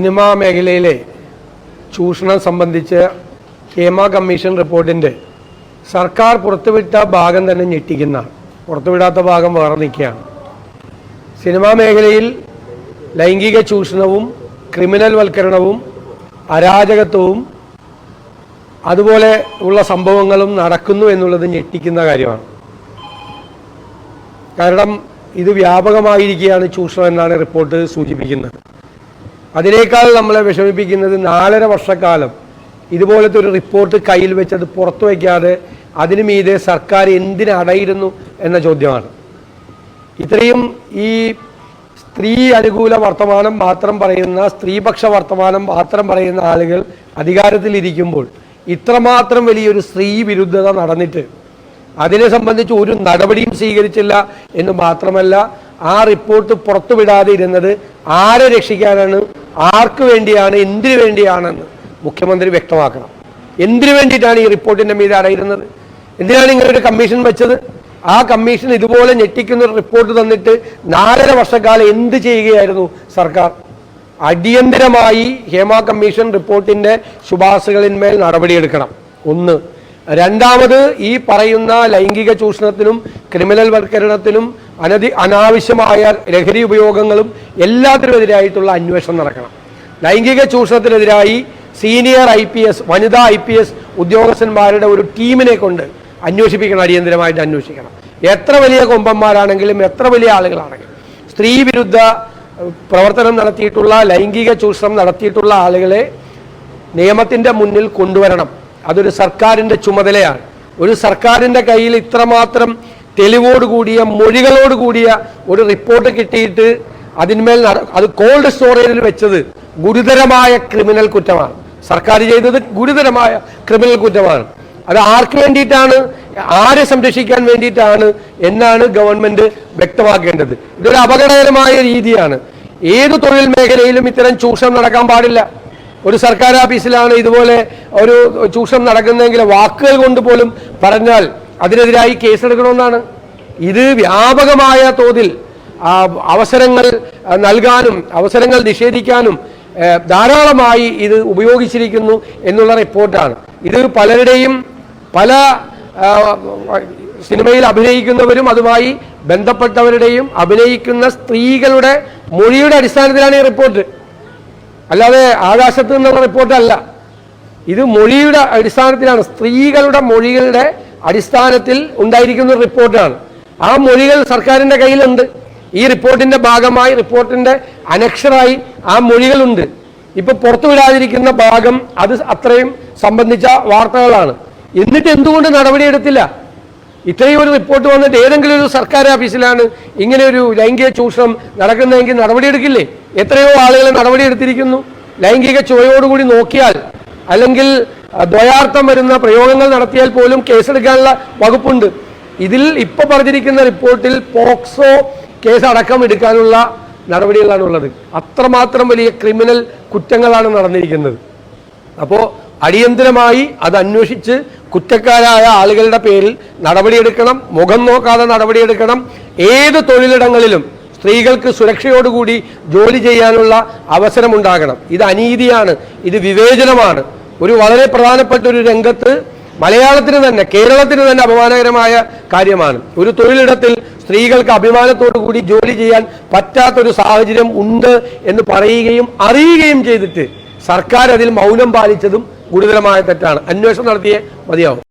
Cinema മേഖലയിലെ ചൂഷണം സംബന്ധിച്ച് ഹേമ കമ്മീഷൻ റിപ്പോർട്ടിന്റെ സർക്കാർ പുറത്തുവിട്ട ഭാഗം തന്നെ ഞെട്ടിക്കുന്ന പുറത്തുവിടാത്ത ഭാഗം വേറെ നിൽക്കുകയാണ്. സിനിമാ മേഖലയിൽ ലൈംഗിക ചൂഷണവും ക്രിമിനൽ വൽക്കരണവും അരാജകത്വവും അതുപോലെ ഉള്ള സംഭവങ്ങളും നടക്കുന്നു എന്നുള്ളത് ഞെട്ടിക്കുന്ന കാര്യമാണ്. കാരണം ഇത് വ്യാപകമായിരിക്കുകയാണ് ചൂഷണം എന്നാണ് റിപ്പോർട്ട് സൂചിപ്പിക്കുന്നത്. അതിനേക്കാൾ നമ്മളെ വിഷമിപ്പിക്കുന്നത് നാലര വർഷക്കാലം. ഇതുപോലത്തെ ഒരു റിപ്പോർട്ട് കയ്യിൽ വെച്ചത് പുറത്തു വയ്ക്കാതെ അതിനു മീതെ സർക്കാർ എന്തിനടയിരുന്നു എന്ന ചോദ്യമാണ്. ഇത്രയും ഈ സ്ത്രീ അനുകൂല വർത്തമാനം മാത്രം പറയുന്ന സ്ത്രീപക്ഷ വർത്തമാനം മാത്രം പറയുന്ന ആളുകൾ അധികാരത്തിലിരിക്കുമ്പോൾ ഇത്രമാത്രം വലിയൊരു സ്ത്രീ വിരുദ്ധത നടന്നിട്ട് അതിനെ സംബന്ധിച്ച് ഒരു നടപടിയും സ്വീകരിച്ചില്ല എന്ന് മാത്രമല്ല ആ റിപ്പോർട്ട് പുറത്തുവിടാതെ ഇരുന്നത് ആരെ രക്ഷിക്കാനാണ് ആർക്ക് വേണ്ടിയാണ് എന്തിനു വേണ്ടിയാണെന്ന് മുഖ്യമന്ത്രി വ്യക്തമാക്കണം. എന്തിനു വേണ്ടിയിട്ടാണ് ഈ റിപ്പോർട്ടിന്റെ മീതെ അടയിരുന്നത്? എന്തിനാണ് ഇങ്ങനെ ഒരു കമ്മീഷൻ വെച്ചത്? ആ കമ്മീഷൻ ഇതുപോലെ ഞെട്ടിക്കുന്ന ഒരു റിപ്പോർട്ട് തന്നിട്ട് നാലര വർഷക്കാലം എന്ത് ചെയ്യുകയായിരുന്നു സർക്കാർ? അടിയന്തരമായി ഹേമ കമ്മീഷൻ റിപ്പോർട്ടിന്റെ ശുപാർശകളിന്മേൽ നടപടിയെടുക്കണം. ഒന്ന്. രണ്ടാമത് ഈ പറയുന്ന ലൈംഗിക ചൂഷണത്തിനും ക്രിമിനൽ വൽക്കരണത്തിനും അനധി അനാവശ്യമായ ലഹരി ഉപയോഗങ്ങളും എല്ലാത്തിനുമെതിരായിട്ടുള്ള അന്വേഷണം നടക്കണം. ലൈംഗിക ചൂഷണത്തിനെതിരായി സീനിയർ ഐ പി എസ് വനിതാ ഐ പി എസ് ഉദ്യോഗസ്ഥന്മാരുടെ ഒരു ടീമിനെ കൊണ്ട് അന്വേഷിപ്പിക്കണം അടിയന്തരമായിട്ട് അന്വേഷിക്കണം. എത്ര വലിയ കൊമ്പന്മാരാണെങ്കിലും എത്ര വലിയ ആളുകളാണെങ്കിലും. സ്ത്രീ വിരുദ്ധ പ്രവർത്തനം നടത്തിയിട്ടുള്ള ലൈംഗിക ചൂഷണം നടത്തിയിട്ടുള്ള ആളുകളെ നിയമത്തിന്റെ മുന്നിൽ കൊണ്ടുവരണം. അതൊരു സർക്കാരിന്റെ ചുമതലയാണ്. ഒരു സർക്കാരിന്റെ കയ്യിൽ ഇത്രമാത്രം തെളിവോടുകൂടിയ മൊഴികളോടുകൂടിയ ഒരു റിപ്പോർട്ട് കിട്ടിയിട്ട് അതിന്മേൽ അത് കോൾഡ് സ്റ്റോറേജിൽ വെച്ചത് ഗുരുതരമായ ക്രിമിനൽ കുറ്റമാണ്. സർക്കാർ ചെയ്തത് ഗുരുതരമായ ക്രിമിനൽ കുറ്റമാണ്. അത് ആർക്ക് വേണ്ടിയിട്ടാണ്? ആരെ സംരക്ഷിക്കാൻ വേണ്ടിയിട്ടാണ് എന്നാണ് ഗവൺമെന്റ് വ്യക്തമാക്കേണ്ടത്. ഇതൊരു അപകടകരമായ രീതിയാണ്. ഏത് തൊഴിൽ മേഖലയിലും ഇത്തരം ചൂഷണം നടക്കാൻ പാടില്ല. ഒരു സർക്കാർ ഓഫീസിലാണ് ഇതുപോലെ ഒരു ചൂഷണം നടക്കുന്നതെങ്കിൽ വാക്കുകൾ കൊണ്ട് പോലും പറഞ്ഞാൽ അതിനെതിരായി കേസെടുക്കണമെന്നാണ്. ഇത് വ്യാപകമായ തോതിൽ അവസരങ്ങൾ നൽകാനും അവസരങ്ങൾ നിഷേധിക്കാനും ധാരാളമായി ഇത് ഉപയോഗിച്ചിരിക്കുന്നു എന്നുള്ള റിപ്പോർട്ടാണ്. ഇത് പലരുടെയും പല സിനിമയിൽ അഭിനയിക്കുന്നവരും അതുമായി ബന്ധപ്പെട്ടവരുടെയും അഭിനയിക്കുന്ന സ്ത്രീകളുടെ മൊഴിയുടെ അടിസ്ഥാനത്തിലാണ് ഈ റിപ്പോർട്ട്. അല്ലാതെ ആകാശത്ത് നിന്നുള്ള റിപ്പോർട്ടല്ല. ഇത് മൊഴിയുടെ അടിസ്ഥാനത്തിലാണ് സ്ത്രീകളുടെ മൊഴികളുടെ അടിസ്ഥാനത്തിൽ ഉണ്ടായിരിക്കുന്ന റിപ്പോർട്ടാണ്. ആ മൊഴികൾ സർക്കാരിന്റെ കയ്യിലുണ്ട്. ഈ റിപ്പോർട്ടിന്റെ ഭാഗമായി റിപ്പോർട്ടിന്റെ അനക്ഷരായി ആ മൊഴികളുണ്ട്. ഇപ്പൊ പുറത്തുവിടാതിരിക്കുന്ന ഭാഗം അത് അത്രയും സംബന്ധിച്ച വാർത്തകളാണ്. എന്നിട്ട് എന്തുകൊണ്ട് നടപടിയെടുത്തില്ല ഇത്രയും ഒരു റിപ്പോർട്ട് വന്നിട്ട് ഏതെങ്കിലും ഒരു സർക്കാർ ഓഫീസിലാണ് ഇങ്ങനെ ഒരു ലൈംഗിക ചൂഷണം നടക്കുന്നതെങ്കിൽ നടപടിയെടുക്കില്ലേ എത്രയോ ആളുകൾ നടപടിയെടുത്തിരിക്കുന്നു ലൈംഗിക ചുവയോടുകൂടി നോക്കിയാൽ അല്ലെങ്കിൽ ദ്വയാർത്ഥം വരുന്ന പ്രയോഗങ്ങൾ നടത്തിയാൽ പോലും കേസെടുക്കാനുള്ള വകുപ്പുണ്ട്. ഇതിൽ ഇപ്പൊ പറഞ്ഞിരിക്കുന്ന റിപ്പോർട്ടിൽ പോക്സോ കേസ് അടക്കം എടുക്കാനുള്ള നടപടികളാണ് ഉള്ളത്. അത്രമാത്രം വലിയ ക്രിമിനൽ കുറ്റങ്ങളാണ് നടന്നിരിക്കുന്നത്. അപ്പോൾ അടിയന്തരമായി അത് അന്വേഷിച്ച് കുറ്റക്കാരായ ആളുകളുടെ പേരിൽ നടപടിയെടുക്കണം മുഖം നോക്കാതെ നടപടിയെടുക്കണം. ഏത് തൊഴിലിടങ്ങളിലും സ്ത്രീകൾക്ക് സുരക്ഷയോടുകൂടി ജോലി ചെയ്യാനുള്ള അവസരമുണ്ടാകണം. ഇത് അനീതിയാണ് ഇത് വിവേചനമാണ്. ഒരു വളരെ പ്രധാനപ്പെട്ട ഒരു രംഗത്ത് മലയാളത്തിന് തന്നെ കേരളത്തിന് തന്നെ അപമാനകരമായ കാര്യമാണ്. ഒരു തൊഴിലിടത്തിൽ സ്ത്രീകൾക്ക് അഭിമാനത്തോടു കൂടി ജോലി ചെയ്യാൻ പറ്റാത്തൊരു സാഹചര്യം ഉണ്ട് എന്ന് പറയുകയും അറിയുകയും ചെയ്തിട്ട് സർക്കാർ അതിൽ മൗനം പാലിച്ചതും ഗുരുതരമായ തെറ്റാണ്. അന്വേഷണം നടത്തിയേ മതിയാവും.